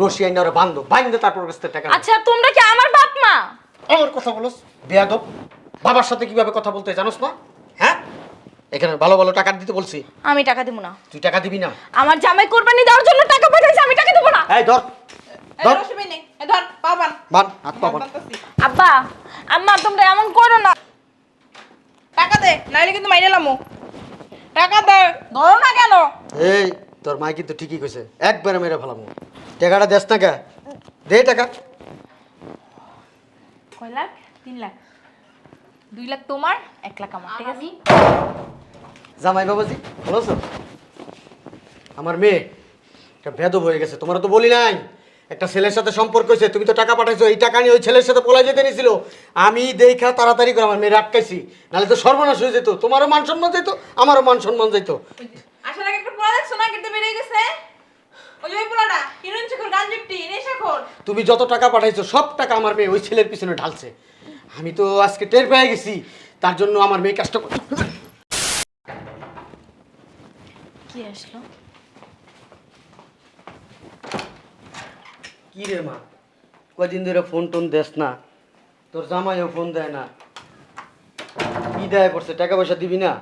রশি আইনা ওরা বান্ধব বান্ধে তারপর কাছ থেকে টাকা নেবে। আচ্ছা তোমরা কি আমার বাপ মা? আমার কথা বলস। বেয়াদব। বাবার সাথে কীভাবে কথা বলতে জানোস না? হ্যাঁ? এখানে ভালো ভালো টাকা দিতে বলছি। আমি টাকা দেবো না। তুই টাকা দিবি না। আমার জামাই কোরবানি দেওয়ার জন্য টাকা পাঠাইছে আমি টাকা দেবো না। এই ধর। ধর। ধর পাবান। বান হাত পা বান। আব্বা আম্মা তোমরা এমন করো না। টাকা দে নাইলে কিন্তু মাইরে লামু। টাকা দে। ধরো না কেন। এই তোর মাই কিন্তু ঠিকই কইছে একবারে মেরে ফেলাম। টাকাটা দেস না কে? দে টাকা। কয় লাখ তিন লাখ। দুই লাখ তোমার এক লাখ আমার ঠিক আছে? জামাই বাবাজি ভালো আছো? আমার মেয়ে একটা বেদব হয়ে গেছে তোমার তো বলি নাই। একটা ছেলের সাথে সম্পর্ক হয়েছে তুমি তো টাকা পাঠাইছো এই টাকা নিয়ে ওই ছেলের সাথে পলাই যেতে নিয়েছিল আমি দেখা তাড়াতাড়ি করে আমার মেয়ে আটকাইছি নাহলে তো সর্বনাশ হয়ে যেত তোমারও মান সম্মান যেত আমারও মান সম্মান যেত আসার আগে একটা পোলা দেখছ না কিন্তু বেরিয়ে গেছে। ওই ওই পোলাটা হিরোইন নেশাখোর তুমি যত টাকা পাঠাইছো সব টাকা আমার মেয়ে ওই ছেলের পিছনে ঢালছে। আমি তো আজকে টের পেয়ে গেছি তার জন্য আমার মেয়ে কাজটা কি আসলো? কি রে মা? কদিন ধরে ফোন টোন দেস না তোর জামাইও ফোন দেয় না। কি দেয় পড়ছে টাকা পয়সা দিবি না?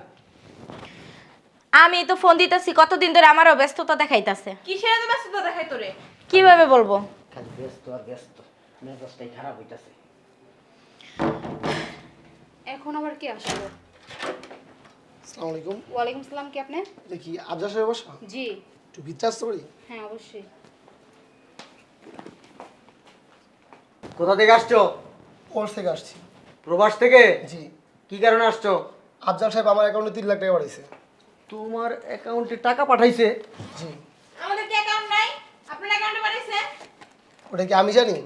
আমি তো ফোন দিতেছি কতদিন ধরে আমারও ব্যস্ততা দেখাইতাছে। কিসের এত ব্যস্ততা দেখাই তোরে? কীভাবে বলব? খালি ব্যস্ত আর ব্যস্ত মেজাজটাই খারাপ হইতাছে। এখন আবার কি আসলো? আসসালামু আলাইকুম। ওয়ালাইকুম সালাম কি আপনি? দেখি আবজা সাহেব বসা? জি। একটু ভিতরে আসতে পারি? হ্যাঁ অবশ্যই। কোথা থেকে আসছো? ওর থেকে আসছি। প্রবাস থেকে? জি। কি কারণে আসছো? আফজাল সাহেব আমার অ্যাকাউন্টে তিন লাখ টাকা পাঠিয়েছে তোমার অ্যাকাউন্টে টাকা পাঠাইছে? জি। আমাদের কি অ্যাকাউন্ট নাই? আপনার অ্যাকাউন্টে পাঠাইছে? ওটা কি আমি জানি?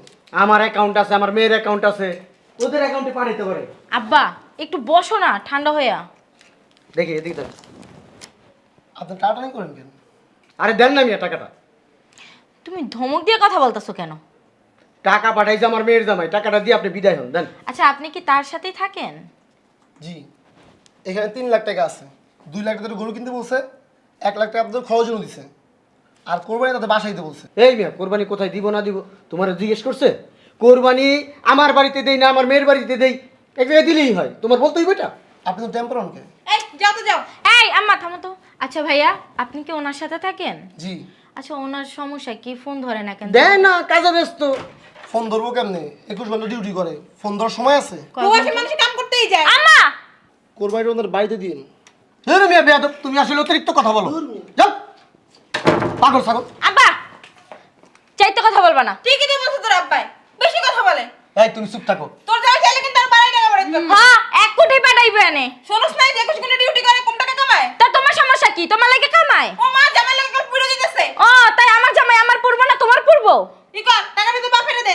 আমার অ্যাকাউন্ট আছে আমার মেয়ের অ্যাকাউন্ট আছে। ওদের অ্যাকাউন্টে পাঠাইতে পারে। আব্বা একটু বসো না ঠান্ডা হইয়া। দেখি এদিকে দেখ। আপনি টাটানি করেন কেন? আরে দেন না মিয়া টাকাটা। তুমি ধমক দিয়ে কথা বলতেছো কেন? টাকা পাঠাইছে আমার মেয়ের জামাই টাকাটা দিয়ে আপনি বিদায় হন দেন। আচ্ছা আপনি কি তার সাথেই থাকেন? জি। এখানে তিন লাখ টাকা আছে। দুই লাখ টাকা গরু কিনতে বলছে এক লাখ টাকা আপনাদের খরচ জন্য দিছে। আর কোরবানি তাদের বাসায় দিতে বলছে। এই মিয়া কোরবানি কোথায় দিব না দিব? তোমার জিজ্ঞেস করছে? কোরবানি আমার বাড়িতে দেই না আমার মেয়ের বাড়িতে দেই? এক জায়গায় দিলেই হয়। তোমার বলতেই বেটা আপনি তো টেম্পার কে? এই যাও তো যাও। এই আম্মা থামো তো। আচ্ছা ভাইয়া আপনি কি ওনার সাথে থাকেন? জি। আচ্ছা ওনার সমস্যা কি? ফোন ধরে না কেন? দেয় না কাজে ব্যস্ত। ফোন ধরবো কেমনে? একুশ ঘণ্টা ডিউটি করে। ফোন ধরার সময় আছে? প্রবাসী মানুষ কাম করতেই যায়। আম্মা! কোরবানি ওদের বাড়িতে দিন ধরো মিয়া বেয়াদব তুমি আসলে অতিরিক্ত কথা বলো। যাও। পাগল ছাগল। আব্বা চাইতে কথা বলবা না। ঠিকই তো বলছো তোর আব্বাই। বেশি কথা বলে। এই তুমি চুপ থাকো। তোর যাই চাইলে কিন্তু আর বাড়াই টাকা বাড়াইতে হ্যাঁ এক কোটি পাঠাইবে এনে। শোনস নাই যে ঘণ্টা ডিউটি করে কম টাকা কামায়? তা তোমার সমস্যা কি? তোমার লাগে কামায়? ও মা জামাই লাগে পুরো দিতেছে। ও তাই আমার জামাই আমার পূর্ব না তোমার পূর্ব? ই কর টাকা দিতে বাপেরে দে।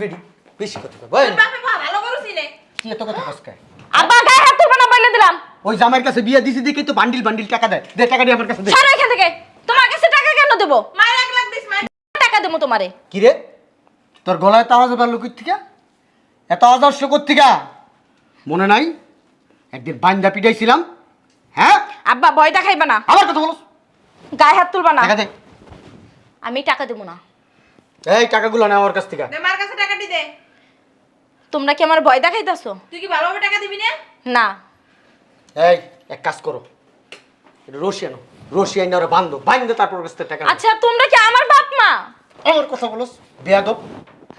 বেডি বেশি কথা বল বাপে ভালো করে চিনে কি এত কথা কসকায় আব্বা গায়ে হাত তুলবা না বলে দিলাম। ওই জামাইয়ের কাছে বিয়ে দিছি দেখি তো বান্ডিল বান্ডিল টাকা দেয়। দে টাকা দিয়ে আমার কাছে দে। সরো এখান থেকে। তোমার কাছে টাকা কেন দেবো? মায়ের এক লাখ দিস মায়ের। টাকা দেবো তোমারে। কি রে? তোর গলায় তো আওয়াজ পারল কই থেকে এত আওয়াজ আসলো থেকে মনে নাই? একদিন বান্দা পিটাইছিলাম। হ্যাঁ? আব্বা ভয় দেখাইবা না। আমার কথা বলো। গায়ে হাত তুলবা না। টাকা দে। আমি টাকা দেবো না। এই টাকাগুলো না আমার কাছ থেকে। দে মার কাছে টাকাটি দে। তোমরা কি আমার ভয় দেখাইতেছো? তুই কি ভালোভাবে টাকা দিবি না? না। এই এক কাজ করো। এটা রশি আনো রশি আইনা ওরা বান্ধব বান্ধে তারপর কাছ থেকে টাকা। আচ্ছা তোমরা কি আমার বাপ মা? আমার কথা বলো। বেয়াদব।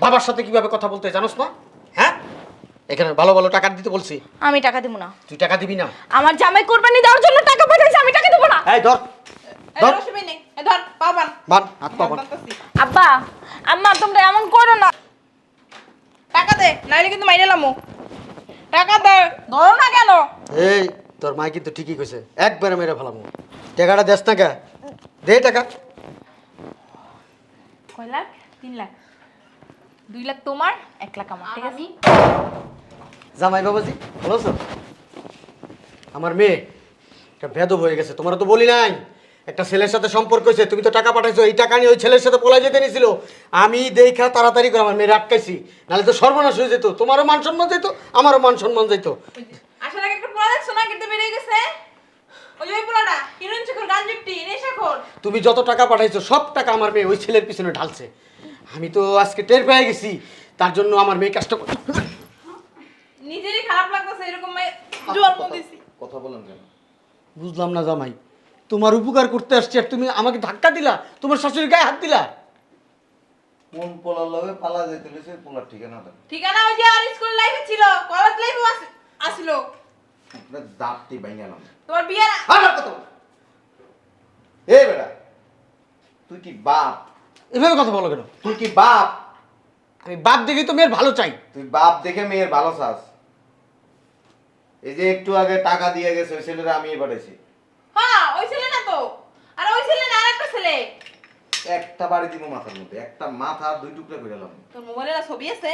বাবার সাথে কীভাবে কথা বলতে হয় জানোস না হ্যাঁ? এখানে ভালো ভালো টাকা দিতে বলছি। আমি টাকা দেবো না। তুই টাকা দিবি না। আমার জামাই কোরবানি দেওয়ার জন্য টাকা পাঠাইছে আমি টাকা দেবো না। এই ধর। এই ধর। পাবান। বান হাত পা বান। আব্বা আম্মা তোমরা এমন করো না। টাকা দে নাইলে কিন্তু মাইরে লামু। টাকা দে ধরো না কেন। এই তোর মাই কিন্তু ঠিকই কইছে একবারে মেরে ফেলাম। টাকাটা দেস না কে? দে টাকা। কয় লাখ? তিন লাখ। দুই লাখ তোমার এক লাখ আমার ঠিক আছে? জামাই বাবাজি ভালো আছো? আমার মেয়ে একটা বেদব হয়ে গেছে তোমার তো বলি নাই। একটা ছেলের সাথে সম্পর্ক হয়েছে তুমি তো টাকা পাঠাইছো এই টাকা নিয়ে ওই ছেলের সাথে পলাই যেতে নিয়েছিল। আমি দেখা তাড়াতাড়ি করে আমার মেয়ে আটকাইছি নাহলে তো সর্বনাশ হয়ে যেত তোমারও মান সম্মান যেত আমারও মান সম্মান যেত আসার আগে একটা পোলা দেখছ? না কিন্তু বেরিয়ে গেছে? ওই যে ওই পোলাটা হিরোইন গাঞ্জিপটি নেশাখোর তুমি যত টাকা পাঠাইছো সব টাকা আমার মেয়ে ওই ছেলের পিছনে ঢালছে। আমি তো আজকে টের পেয়ে গেছি তার জন্য আমার মেয়ে কাজটা করে- নিজেরই খারাপ লাগতেছে এরকম মেয়ে জন্ম দিছি। কথা বলেন কেন? বুঝলাম না জামাই তোমার উপকার করতে আসছি আর তুমি আমাকে ধাক্কা দিলা তোমার শাশুড়ির গায়ে হাত দিলা। কোন পোলার লগে পালা যেতে হয়েছে পোলার ঠিকানা দেন ঠিকানা ওই যে আর স্কুল লাইফে ছিল কলেজ লাইফেও আসিল। দাঁতটি ভাঙালাম তোমার বিয়ের আমার কথা বল। এ বেটা তুই কি বাপ? এভাবে কথা বলো কেন? তুই কি বাপ? আমি বাপ দেখি তো মেয়ের ভালো চাই। তুই বাপ দেখে মেয়ের ভালো চাস। এই যে একটু আগে টাকা দিয়ে গেছে ওই ছেলেরা আমি পাঠাইছি। হ্যাঁ ওই ছেলে না তো। আর ওই ছেলে না আরেকটা ছেলে। একটা বাড়ি দিব মাথার মধ্যে একটা মাথা দুই টুকরা করে এলাম তোর মোবাইলে না ছবি আছে?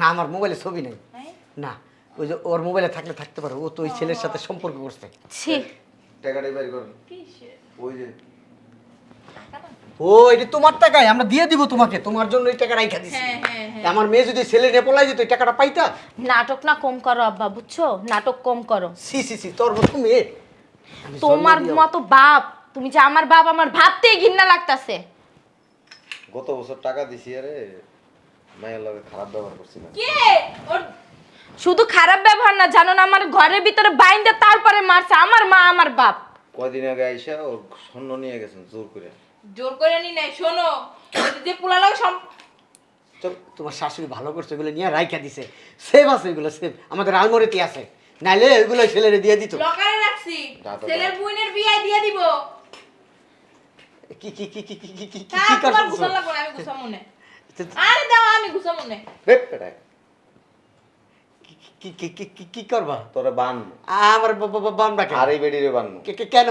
না আমার মোবাইলে ছবি নেই? না। ওই যে ওর মোবাইলে থাকলে থাকতে পারে ও তো ওই ছেলের সাথে সম্পর্ক করছে। ছি। টাকাটাই বের করেন কিসের? ওই যে। ও এটা তোমার টাকাই আমরা দিয়ে দিব তোমাকে। তোমার জন্য এই টাকা রাইখা দিছি। হ্যাঁ হ্যাঁ হ্যাঁ। আমার মেয়ে যদি ছেলে নেপলাই যেত এই টাকাটা পাইতা? নাটক না কম করো আব্বা বুঝছ? নাটক কম করো। সি সি সি তোর মতো মেয়ে। তোমার মতো বাপ তুমি যে আমার বাপ আমার ভাবতেই ঘৃণা লাগতাছে। গত বছর টাকা দিছি আরে মায়ের লগে খারাপ ব্যবহার করছিলাম কে? ওর শুধু খারাপ ব্যবহার না জানো না আমার ঘরের ভিতরে বাইন্দে তারপরে মারছে আমার মা আমার বাপ। কয়দিন আগে আইসা ওর স্বর্ণ নিয়ে গেছেন জোর করে। জোর করে নি নাই শোনো যে পোলালাও সব চল তোমার শাশুড়ি ভালো করছে ওগুলো নিয়ে রাইখা দিছে। সেভ আছে এগুলো সেভ। আমাদের আলমরিতে আছে। নাইলে ওইগুলো ছেলেরে দিয়ে দিত। লকারে রাখছি। ছেলের বুইনের বিয়ে দিয়ে দিব। কি কি কি কি কি কি কি কি তা কি তোমার করছ? গুছান লাগবো না, আমি গুছাম মনে। আরে দাও আমি গুছাম মনে। রে পেটায় কি কি কি কি কি কি করবা? তোরে বান আমার বা- বা- বা- বামটা কেন? আর এই বেডিরে বান কে- কে- কেন?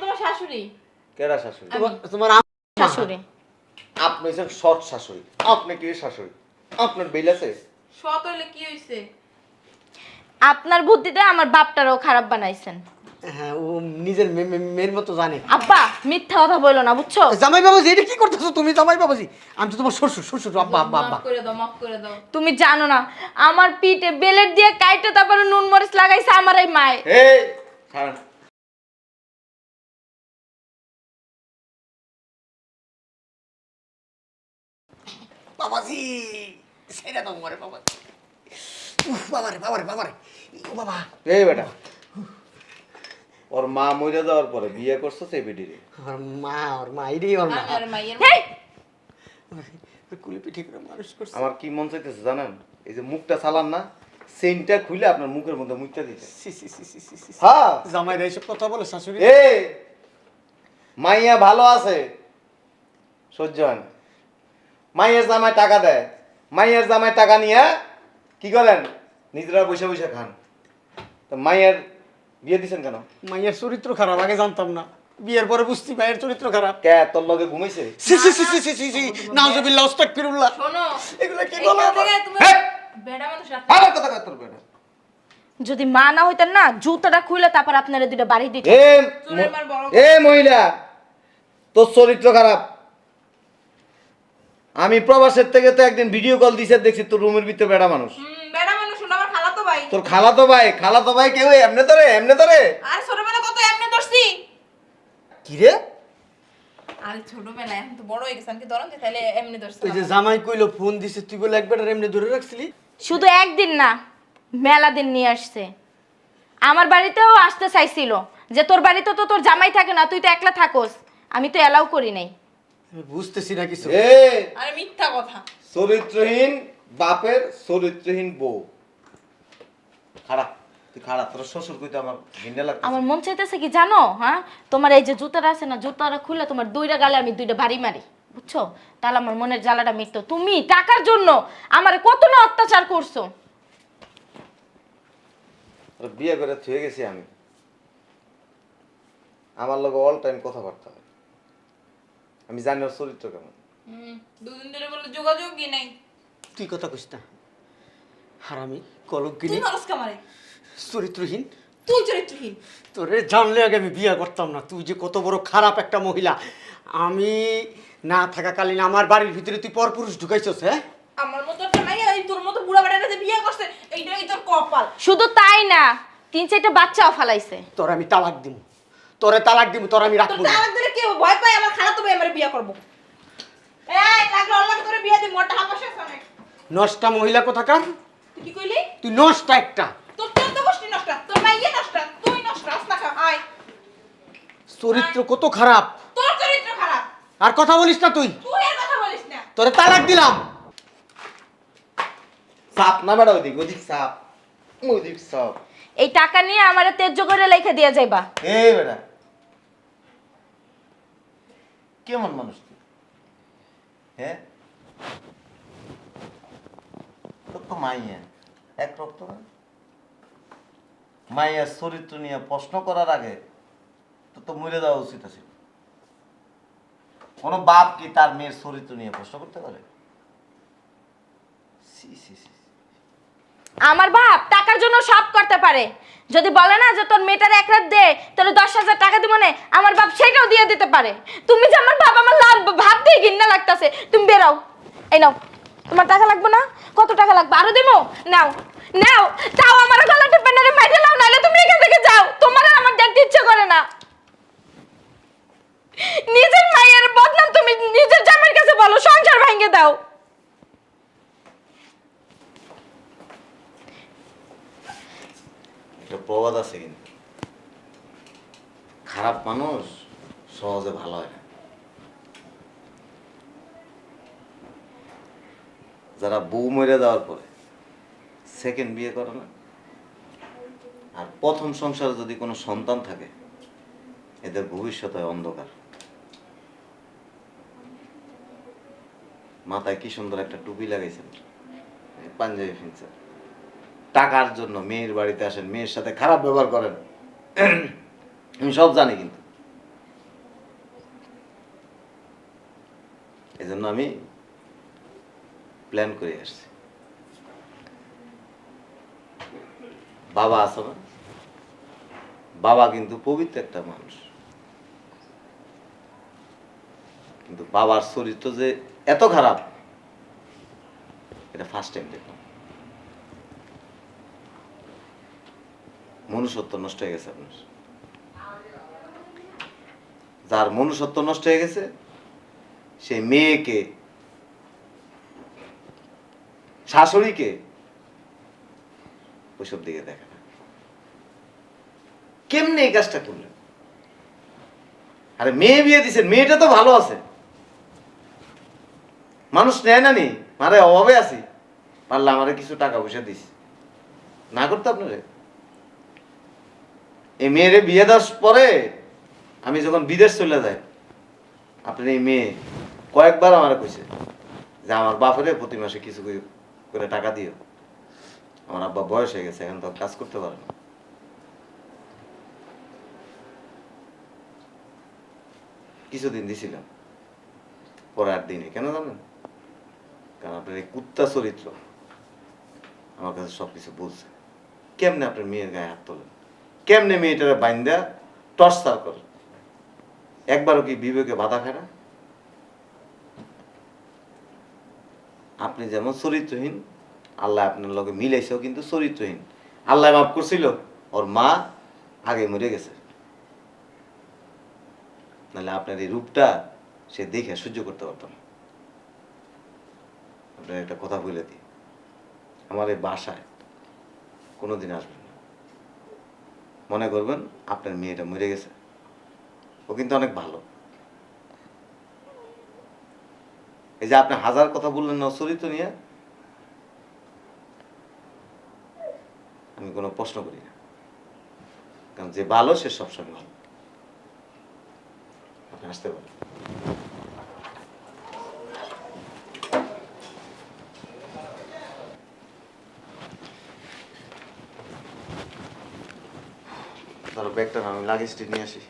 তোমার শাশুড়ি? কেডা শাশুড়ি? তোমার শাশুড়ি। আপনি শাশুড়ি। আপনি কি শাশুড়ি? আপনার বিল আছে? সত হলে কি হইছে? আপনার বুদ্ধিতে আমার বাপটারও খারাপ বানাইছেন। হ্যাঁ ও নিজের মেয়ের মতো জানে। আব্বা মিথ্যা কথা বলো না বুঝছ? জামাই বাবাজি এটা কি করতেছো তুমি জামাই বাবাজি? আমি তো তোমার শ্বশুর শ্বশুর আব্বা আব্বা আব্বা। করে দাও মাফ করে দাও। তুমি জানো না আমার পিঠে বেলেট দিয়ে কাইটে তারপরে নুন মরিচ লাগাইছে আমার এই মায়। এই বাবাজি সেটা তো মরে বাবা উফ, বাবারে বাবারে বাবারে। ও বাবা। এই বেটা। ওর মা মরে যাওয়ার পরে বিয়ে করছ সেই বেডিরে ওর মা ওর মা এটাই ওর মা। আমি আর কুলি পিঠে করে মানুষ করছে। আমার কি মন চাইতেছে জানেন? এই যে মুখটা চালান না সেন্টটা খুলে আপনার মুখের মধ্যে মুখটা দিতে। সি সি সি হ্যাঁ এইসব কথা বলে শাশুড়ি? এ মাইয়া ভালো আছে। সহ্য হয় না। মাইয়ের জামায় টাকা দেয়। মাইয়ের জামায় টাকা নিয়ে কি করেন? নিজেরা বসে বসে খান। তো মাইয়ের বিয়ে দিছেন কেন? মাইয়ের চরিত্র খারাপ আগে জানতাম না। বিয়ের পরে বুঝছি মায়ের চরিত্র খারাপ। কে? তোর লগে ঘুমাইছে? সি সি সি সি সি সি সি নাউজুবিল্লাহ আস্তাগফিরুল্লাহ শোনো এগুলো কি বলো! বেড়া মানুষ আবার কথা কয় তোর বেটা যদি মা না হইতেন না জুতাটা খুলে তারপর আপনারা দুটো বাড়ি দিত এ বড় মহিলা তোর চরিত্র খারাপ। আমি প্রবাসের থেকে তো একদিন ভিডিও কল দিছে দেখছি তোর রুমের ভিতরে বেড়া মানুষ। বেড়া আমার ভাই। তোর খালাতো ভাই খালাতো ভাই কেউ? এমনে ধরে এমনে ধরে। আর ছোটবেলা কত এমনি ধরছি? কি রে? আরে ছোটবেলায় এখন তো বড় হয়ে গেছে আমি কি ধরন যে তাহলে এমনি ধরছি ওই যে জামাই কইলো ফোন দিছে তুই বলে একবার এমনি ধরে রাখছিলি? শুধু একদিন না মেলা দিন নিয়ে আসছে। আমার বাড়িতেও আসতে চাইছিল যে তোর বাড়িতে তো তোর জামাই থাকে না তুই তো একলা থাকোস। আমি তো এলাও করি নাই। আমি বুঝতেছি না কিছু। এ আরে মিথ্যা কথা। চরিত্রহীন বাপের চরিত্রহীন বউ। খারাপ তুই খারাপ তোর শ্বশুর কইতে আমার ঘৃণা লাগছে আমার মন চাইতেছে কি জানো হ্যাঁ? তোমার এই যে জুতাটা আছে না জুতাটা খুলে তোমার দুইটা গালে আমি দুইটা বাড়ি মারি বুঝছ? তাহলে আমার মনের জ্বালাটা মিটতো। তুমি টাকার জন্য আমার কত না অত্যাচার করছ? বিয়ে করে থুয়ে গেছি আমি। আমার লগে অল টাইম কথাবার্তা হয়। আমি জানি ওর চরিত্র কেমন। হুম দুদিন ধরে বলে যোগাযোগই নাই। তুই কথা কইস না। হারামি। কলঙ্কিনী। তুই মানুষ কামারে। চরিত্রহীন? তুই চরিত্রহীন। তোরে জানলে আগে আমি বিয়ে করতাম না। তুই যে কত বড় খারাপ একটা মহিলা। আমি না থাকাকালীন আমার বাড়ির ভিতরে তুই পরপুরুষ ঢুকাইছস হ্যাঁ? আমার মতো একটা মাইয়া এই তোর মতো বুড়া বেটাটা যে বিয়ে করছে এইটাই তোর কপাল। শুধু তাই না তিন চারটা বাচ্চাও ফালাইছে। তোর আমি তালাক দিব। তোরে তালাক দিব তোর আমি তোর রাখব না। তালাক দিলে কি হবে? ভয় পাই আমার খালা তো আমার বিয়ে করব। এই লাগল অল্লাহ করে বিয়ে দিই মোটা অনেক নষ্টা মহিলা কোথাকার? তুই কি কইলি? তুই নষ্টা একটা। তোর চোদ্দ গোষ্ঠী নষ্ট তোর মাইয়ে নষ্ট তুই নষ্ট আসনা খা আয়। চরিত্র কত খারাপ। তোর চরিত্র খারাপ। আর কথা বলিস না তুই। তুই এর কথা বলিস না। তোরে তালাক দিলাম। সাপ না বেড়া ওদিক ওদিক সাপ ওদিক সাপ। এই টাকা নিয়ে আমার তেজ্য করে লেখে দিয়ে যাইবা। এই বেড়া। কেমন মানুষ তুই? হ্যাঁ? তো মাইয়া। এক রক্ত না মাইয়ার চরিত্র নিয়ে প্রশ্ন করার আগে তোর তো মরে যাওয়া উচিত আছে। কোনো বাপ কি তার মেয়ের চরিত্র নিয়ে প্রশ্ন করতে পারে? আমার বাপ টাকার জন্য সব করতে পারে। যদি বলে না যে তোর মেয়েটার এক রাত দে, তোর দশ হাজার টাকা দিব না, আমার বাপ সেটাও দিয়ে দিতে পারে। তুমি যে আমার বাপ আমার লাভ দিয়ে ঘিন্না লাগতাছে, তুমি বেরাও এই নাও। তোমার টাকা লাগবে না? কত টাকা লাগবে? আরও দেবো নাও। নাও। তাও আমার গলা টিপে না মাইরে নাও, নাহলে তুমি এখান থেকে যাও। তোমার আর আমার দেখতে ইচ্ছে করে না। নিজের মায়ের বদনাম তুমি নিজের জামাইয়ের কাছে বলো, সংসার ভেঙে দাও। একটা প্রবাদ আছে কিন্তু। খারাপ মানুষ সহজে ভালো হয় যারা বউ মরে যাওয়ার পরে সেকেন্ড বিয়ে করে না? আর প্রথম সংসারে যদি কোনো সন্তান থাকে, এদের ভবিষ্যৎ হয় অন্ধকার। মাথায় কি সুন্দর একটা টুপি লাগাইছেন। পাঞ্জাবি ফিনছেন টাকার জন্য মেয়ের বাড়িতে আসেন, মেয়ের সাথে খারাপ ব্যবহার করেন। আমি সব জানি কিন্তু। এই জন্য আমি প্ল্যান করে আসছি। বাবা আছে না? বাবা কিন্তু পবিত্র একটা মানুষ। কিন্তু বাবার চরিত্র যে এত খারাপ, এটা ফার্স্ট টাইম দেখলাম। মনুষ্যত্ব নষ্ট হয়ে গেছে আপনার। যার মনুষ্যত্ব নষ্ট হয়ে গেছে সে মেয়েকে শাশুড়িকে ওইসব দিকে দেখে না। কেমনে এই কাজটা করলেন? আরে মেয়ে বিয়ে দিছেন, মেয়েটা তো ভালো আছে। মানুষ নেয় না নি, মারে অভাবে আছি। পারলে আমারে কিছু টাকা পয়সা দিস। না করতে আপনারে? এই মেয়েরে বিয়ে দেওয়ার পরে আমি যখন বিদেশ চলে যাই, আপনার এই মেয়ে কয়েকবার আমার কইছে যে আমার বাপরে প্রতি মাসে কিছু করে- টাকা দিও। আমার আব্বা বয়স হয়ে গেছে, এখন তো কাজ করতে পারে না। কিছুদিন দিছিলাম, পরে আর দিনে কেন জানেন? কারণ আপনার এই কুত্তা চরিত্র আমার কাছে সব কিছু বলছে। কেমনে আপনার মেয়ের গায়ে হাত তোলেন? কেমনে মেয়েটারে বাইন্দা টর্চার করে? একবারও কি বিবেকে বাধা খায় না? আপনি যেমন চরিত্রহীন, আল্লাহ আপনার লগে মিলাইছেও কিন্তু চরিত্রহীন। আল্লাহ মাফ করছিল, ওর মা আগে মরে গেছে। নাহলে আপনার এই রূপটা সে দেখে সহ্য করতে পারত না। আপনার একটা কথা বলে দিই। আমার এই বাসায় কোনোদিন আসবেন না। মনে করবেন আপনার মেয়েটা মরে গেছে। ও কিন্তু অনেক ভালো। এই যে আপনি হাজার কথা বললেন না, চরিত্র নিয়ে? আমি কোনো প্রশ্ন করি না। কারণ যে ভালো, সে সবসময় ভালো। আপনি আসতে পারেন। ধরো ব্যাগটা আমি লাগেজটি নিয়ে আসি।